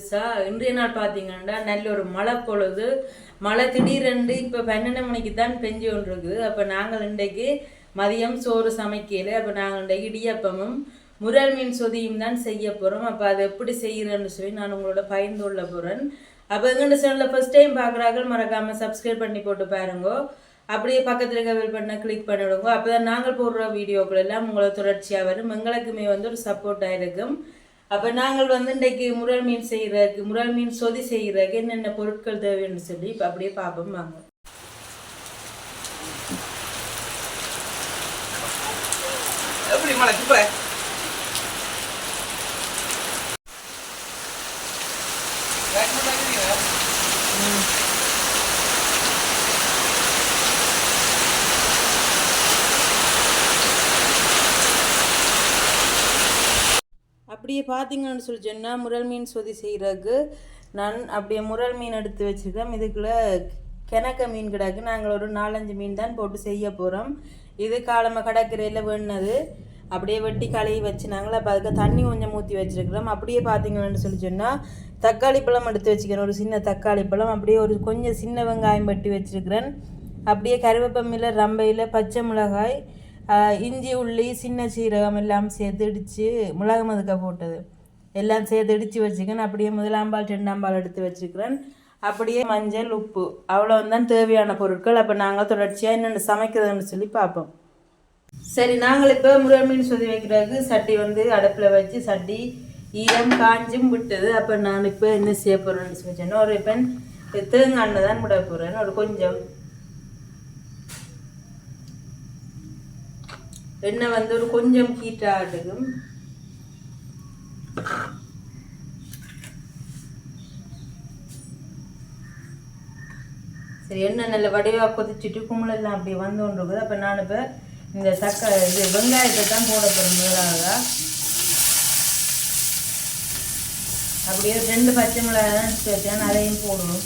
அனைவருக்கும் இன்றைய நாள் பார்த்தீங்கன்னா நல்ல ஒரு மழை பொழுது மழை திடீரென்று இப்போ பன்னெண்டு மணிக்கு தான் பெஞ்சு கொண்டிருக்குது. அப்போ நாங்கள் இன்றைக்கு மதியம் சோறு சமைக்கல அப்போ நாங்கள் இன்றைக்கு இடியப்பமும் முரல் மீன் சொதியும் தான் செய்ய போகிறோம் அப்போ அதை எப்படி செய்கிறேன்னு சொல்லி நான் உங்களோட பயந்துள்ள கொள்ள போகிறேன் அப்போ எங்கள் சேனலில் ஃபஸ்ட் டைம் பார்க்குறாங்க மறக்காமல் சப்ஸ்கிரைப் பண்ணி போட்டு பாருங்கோ. அப்படியே பக்கத்தில் இருக்க பெல் பண்ண கிளிக் பண்ணிவிடுங்க அப்போ தான் நாங்கள் போடுற வீடியோக்கள் எல்லாம் உங்களை தொடர்ச்சியாக வரும். எங்களுக்குமே வந்து ஒரு சப்போர்ட்டாக இருக்கும். அப்போ நாங்கள் வந்து இன்றைக்கு முரல் மீன் செய்கிறதுக்கு முரல் மீன் சொதி செய்கிறதுக்கு என்னென்ன பொருட்கள் தேவைன்னு சொல்லி இப்போ அப்படியே பார்ப்போம் வாங்க. எப்படி மழை குப்பை அப்படியே பார்த்தீங்கன்னு சொல்லி சொன்னால் முரல் மீன் சொதி செய்கிறதுக்கு நான் அப்படியே முரல் மீன் எடுத்து வச்சுருக்கேன் இதுக்குள்ளே கிணக்க மீன் கிடக்கு. நாங்கள் ஒரு நாலஞ்சு மீன் தான் போட்டு செய்ய போகிறோம் இது காலமாக கடற்கரையில் வேணுனது. அப்படியே வெட்டி கழுவி வச்சு நாங்கள் அப்போ அதுக்கு தண்ணி கொஞ்சம் ஊற்றி வச்சுருக்கிறோம். அப்படியே பார்த்தீங்கன்னு சொல்லி சொன்னால் தக்காளி பழம் எடுத்து வச்சுக்கிறேன் ஒரு சின்ன தக்காளி பழம். அப்படியே ஒரு கொஞ்சம் சின்ன வெங்காயம் வெட்டி வச்சுருக்கிறேன். அப்படியே கருவேப்பமில்லை ரம்பையில் பச்சை மிளகாய் இஞ்சி உள்ளி சின்ன சீரகம் எல்லாம் சேர்த்து இடித்து மிளகு மதுக்க போட்டது. எல்லாம் சேர்த்து இடித்து வச்சுக்கிறேன். அப்படியே முதலாம்பால் ரெண்டாம்பால் எடுத்து வச்சுக்கிறேன். அப்படியே மஞ்சள் உப்பு. அவ்வளோ தான் தேவையான பொருட்கள். அப்போ நாங்கள் தொடர்ச்சியாக என்னென்ன சமைக்கிறதுன்னு சொல்லி பார்ப்போம். சரி நாங்கள் இப்போ முருகன் மீன் சொதி வைக்கிறதுக்கு சட்டி வந்து அடுப்பில் வச்சு சட்டி ஈரம் காஞ்சும் விட்டது. அப்போ நான் இப்போ என்ன செய்ய போகிறேன்னு சொல்லி ஒரு பெண் தேங்காய் தான் விட போகிறேன் ஒரு கொஞ்சம் எண்ணெய் வந்து ஒரு கொஞ்சம் ஹீட்டாகட்டுக்கும் சரி எண்ணெய் நல்ல வடிவாக கொதிச்சுட்டு கும்பலெல்லாம் அப்படி வந்து கொண்டு இருக்குது. அப்போ நான் இப்போ இந்த தக்க இது வெங்காயத்தை தான் போட போகிறேன் முதலாக. அப்படியே ரெண்டு பச்சை மிளகாய் தான் அதையும் போடணும்.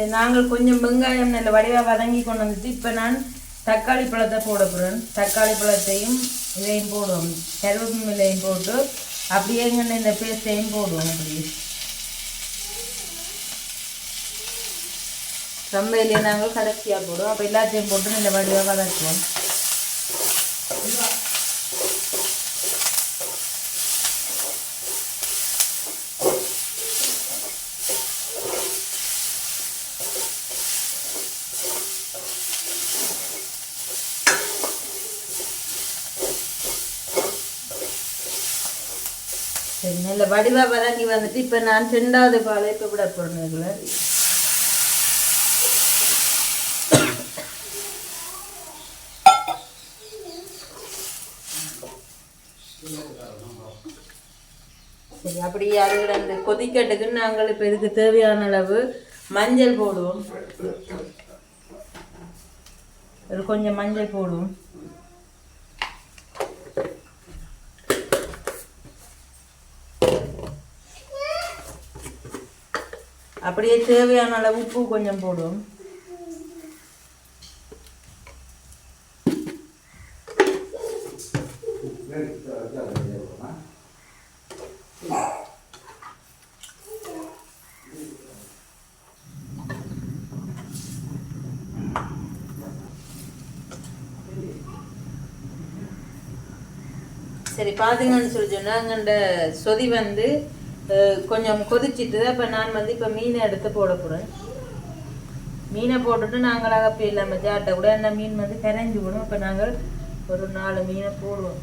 சரி நாங்கள் கொஞ்சம் வெங்காயம் நல்ல வடிவாக வதங்கி கொண்டு வந்துட்டு இப்போ நான் தக்காளி பழத்தை போட போகிறேன் தக்காளி பழத்தையும் இதையும் போடுவோம். கருவேப்பிலையும் போட்டு அப்படியே இங்கே இந்த பேஸ்டையும் போடுவோம் அப்படியே. ரம்பையிலே நாங்கள் கடைசியாக போடுவோம். அப்போ எல்லாத்தையும் போட்டு நல்ல வடிவாக வதக்குவோம். வடிவ வதங்கி வந்துட்டு இப்போ நான் ரெண்டாவது பாலை இப்போ விட போகிறேன் இதில். சரி அப்படி அருகில் அந்த கொதிக்கட்டுக்கு நாங்கள் இப்போ இதுக்கு தேவையான அளவு மஞ்சள் போடுவோம். ஒரு கொஞ்சம் மஞ்சள் போடுவோம். அப்படியே தேவையான அளவு உப்பு கொஞ்சம் போடுவோம் சரி பார்த்தீங்கன்னு சொல்லி சொன்னால் அங்கே சொதி வந்து கொஞ்சம் கொதிச்சுட்டு அப்போ நான் வந்து இப்போ மீனை எடுத்து போட போகிறேன் மீனை போட்டுட்டு நாங்களாக அகப்பி இல்லாமல் ஜாட்டை கூட என்ன மீன் வந்து கரைஞ்சி விடும் இப்போ நாங்கள் ஒரு நாலு மீனை போடுவோம்.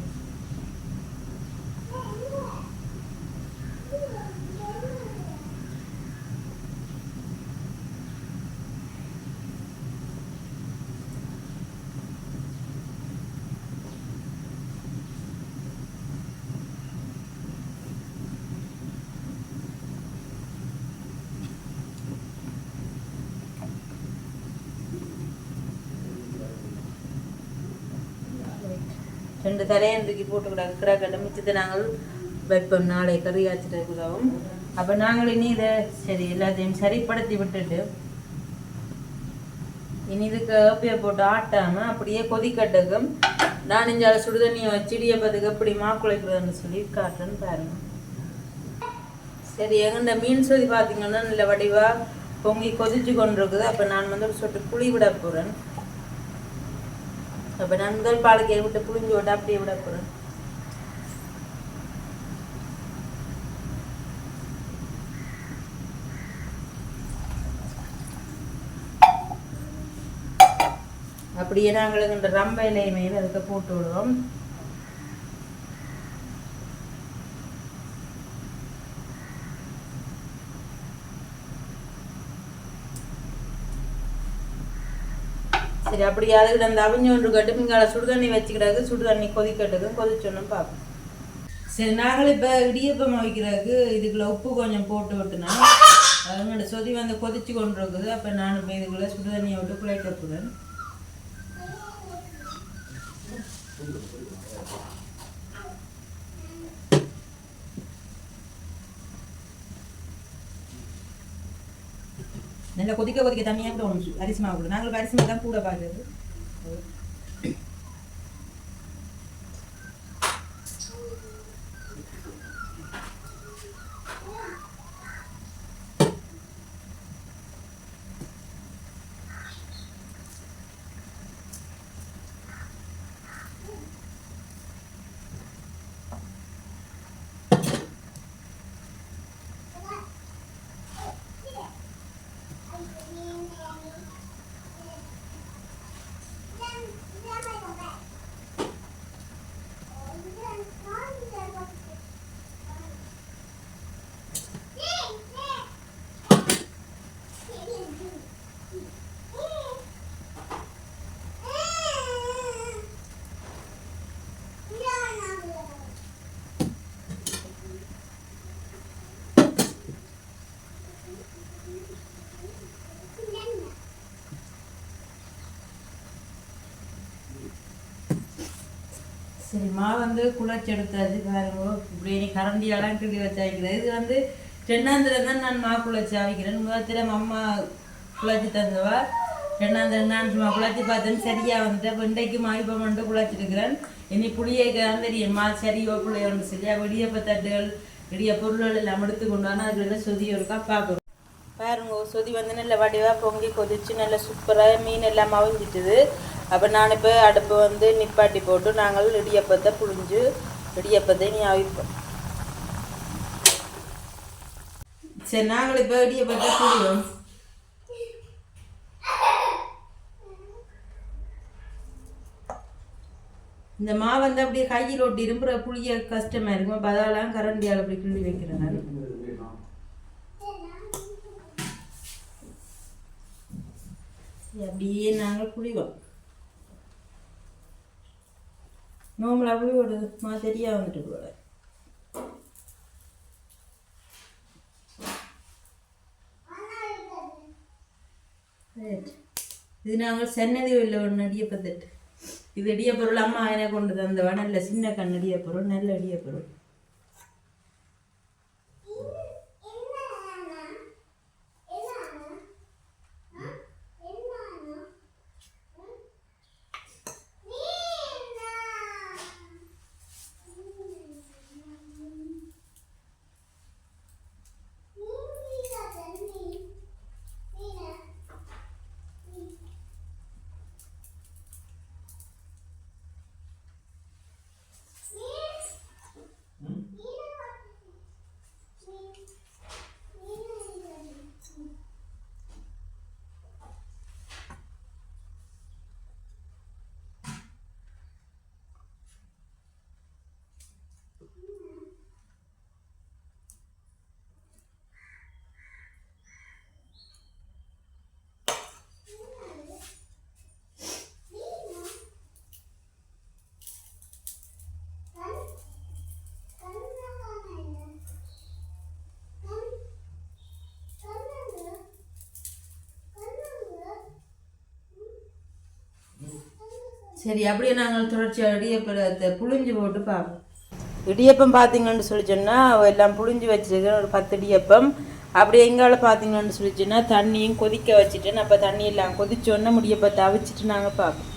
ரெண்டு தலையை தூக்கி போட்டுக்கூடாது கிடக்கு கிடக்கட்டும் மிச்சத்தை நாங்கள் வைப்போம். நாளை கறி காய்ச்சிட்டு அப்போ நாங்கள் இனி இதை சரி எல்லாத்தையும் சரிப்படுத்தி விட்டுட்டு இனி இதுக்கு ஏப்பிய போட்டு ஆட்டாம அப்படியே கொதிக்கட்டுக்கும். நான் இஞ்சால சுடுதண்ணியை வச்சு இடியப்பதுக்கு எப்படி மாக்குழைக்கிறதுன்னு சொல்லி காட்டுறேன்னு பாருங்க. சரி எங்கிட்ட மீன் சொதி பார்த்தீங்கன்னா நல்ல வடிவா பொங்கி கொதிச்சு கொண்டிருக்குது. அப்போ நான் வந்து ஒரு சொட்டு புளி விட போகிறேன் அப்போ நான் முதல் பாலுக்கே விட்டு புளிஞ்சு விட்டு அப்படியே விட போகிறேன் அப்படியே நாங்கள் இந்த ரம்ப இலையுமே அதுக்கு போட்டு விடுவோம். சரி அப்படி அதுக்கிட்ட அந்த அவிஞ்சு ஒன்று கட்டு மிங்கால சுடுதண்ணி வச்சுக்கிடாது சுடுதண்ணி கொதிக்கட்டுக்கு கொதிச்சோன்னு பார்ப்போம். சரி நாங்கள் இப்போ இடியப்பம் வைக்கிறதுக்கு இதுக்குள்ள உப்பு கொஞ்சம் போட்டு விட்டுனா அதுங்கள்ட்ட சொதி வந்து கொதிச்சு கொண்டு இருக்குது அப்போ நான் இப்போ இதுக்குள்ள சுடுதண்ணியை விட்டு குழைக்க போகிறேன் நல்லா கொதிக்க கொதிக்க தண்ணியாக கூட ஒன்று அரிசி மாவு கூட. நாங்கள் அரிசி மாவு தான் கூட பார்க்குறது சரி மா வந்து குழச்சி எடுத்தாச்சு பாருங்க இப்படி நீ கரண்டியெல்லாம் கிண்டி வச்சாக்கிறது இது வந்து ரெண்டாந்திரம் தான் நான் மா குழச்சி அவிக்கிறேன் முதத்திரம் அம்மா குழச்சி தந்தவா? ரெண்டாந்திரம் நான் சும்மா குழச்சி பார்த்தேன்னு சரியாக வந்துட்டு. அப்போ இன்றைக்கு மா வந்து மட்டும் குழச்சிருக்கிறேன் இனி புளியை தெரியும். மா சரியோ புளியோன்னு சரியா? வெடியப்ப தட்டுகள் இடிய பொருள்கள் எல்லாம் எடுத்து கொண்டு வந்தால் அதில் சொதி இருக்கா? பார்க்குறோம் பாருங்க சொதி வந்து நல்ல வடிவாக பொங்கி கொதிச்சு நல்லா சூப்பராக மீன் எல்லாம் அவிஞ்சிட்டுது. அப்போ நான் இப்போ அடுப்பு வந்து நிப்பாட்டி போட்டு நாங்கள் இடியப்பத்தை புழிஞ்சு இடியப்பத்தை நீ அவிப்போம். சரி நாங்கள் இப்போ இடியப்பத்தை புழிவோம். இந்த மா வந்து அப்படியே கையில் ஒட்டி இரும்புற புளிய கஷ்டமாக இருக்கும். அப்போ அதெல்லாம் கரண்டியால் அப்படி கிள்ளி வைக்கிறேன் நான். அப்படியே நாங்கள் புளிவோம் நோம்புல புளி விடுது மா சரியா வந்துட்டு போல. இது நாங்கள் சென்னதி உள்ள ஒன்று இடியப்பத்தட்டு இது இடியப்பொருள் அம்மா எனக்கு கொண்டு தந்தவா? நல்ல சின்ன கண் இடியப்பொருள் நல்ல இடியப்பொருள் சரி அப்படியே நாங்கள் தொடர்ச்சியாக இடியப்பத்தை புழிஞ்சு போட்டு பார்ப்போம் இடியப்பம் பார்த்தீங்கன்னு சொல்லி சொன்னால் எல்லாம் புழிஞ்சு வச்சிருக்கேன் ஒரு பத்து இடியப்பம். அப்படியே எங்கால பார்த்தீங்கன்னு சொல்லி சொன்னால் தண்ணியும் கொதிக்க வச்சுட்டு அப்போ தண்ணி எல்லாம் கொதிச்சோன்னே முடியப்பத்தை அவிச்சிட்டு நாங்கள் பார்ப்போம்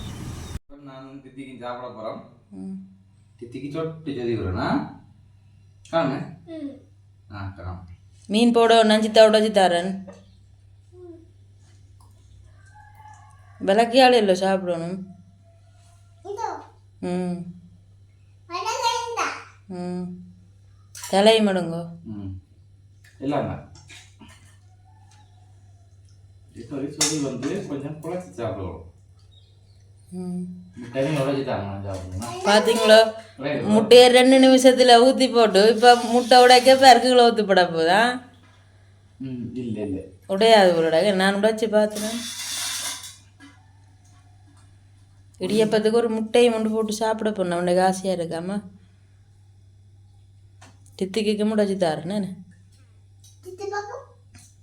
நான் தித்திக்கு சாப்பிட போறோம். ம். தித்திக்கு சொட்டு ஜொதி வரனா காணுங்க. ஆ காணும். மீன் போட நஞ்சித்தா உடச்சி தரேன். விளக்கியால் இல்லை சாப்பிடணும். தலை மடுங்கோ ம் எல்லாமே இப்போ சொல்லி வந்து கொஞ்சம் குழச்சி சாப்பிடுவோம் பார்த்தீங்களோ முட்டையை ரெண்டு நிமிஷத்தில் ஊற்றி போட்டு இப்போ முட்டை உடைக்க பெருக்குகளை ஊற்றி போட போதா இல்லை இல்லை உடையாது உடைக்க நான் உடைச்சி பார்த்தேன் இடியப்பத்துக்கு ஒரு முட்டையை கொண்டு போட்டு சாப்பிட போனேன் உனக்கு ஆசையாக இருக்காம. தித்திக்கு முடைச்சி தாரேன்னு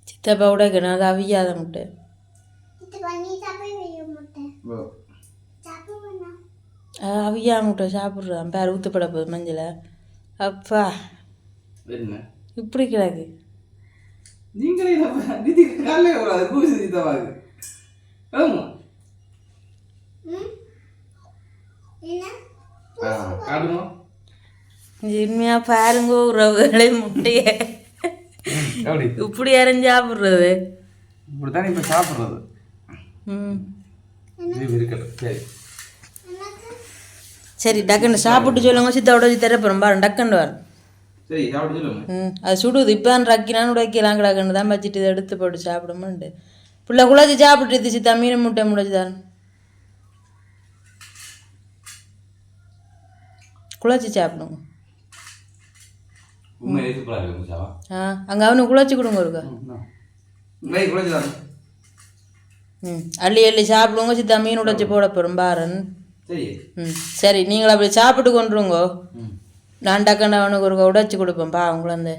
சித்தப்பா உடைக்கணும் அது அவியாத முட்டை. அவியா முட்டை சாப்பிட்றான் பேர் ஊற்றுப்பட போகுது மஞ்சள். அப்பா. இப்படி கிடக்கு. நீங்களே காட்டுமா உண்மையாக பாருங்க உறவுகளே முட்டையை. இப்படி இறஞ்சி சாப்பிட்றது? இப்படி தானே இப்போ சாப்பிட்றது. சரி. சரி டக்குன்னு சாப்பிட்டு சொல்லுங்க. சித்தாவோட சித்தர போகிறோம் பாருங்க டக்குன்னு வரும். சரி சாப்பிட்டு சொல்லுங்க. ம் அது சுடுது. இப்போ ரக்கினான்னு உடைக்கலாம் கிடக்குன்னு தான் வச்சுட்டு இதை எடுத்து போட்டு சாப்பிடுமான்ட்டு பிள்ளை குழச்சி சாப்பிட்டு சித்தா. மீன் முட்டை முடிச்சு குழச்சி சாப்பிடுங்க. ஆ அங்கே அவனுக்கு குழச்சி கொடுங்க இருக்கா ம் அள்ளி அள்ளி சாப்பிடுங்க சித்தா. மீன் உடைச்சி போட போகிறோம் பாருன்னு சரி. ம் சரி நீங்கள் அப்படி சாப்பிட்டு கொண்டுருங்கோ. நான் டக்குன்னு அவனுக்கு ஒரு உடைச்சி கொடுப்பேன் பா குழந்தை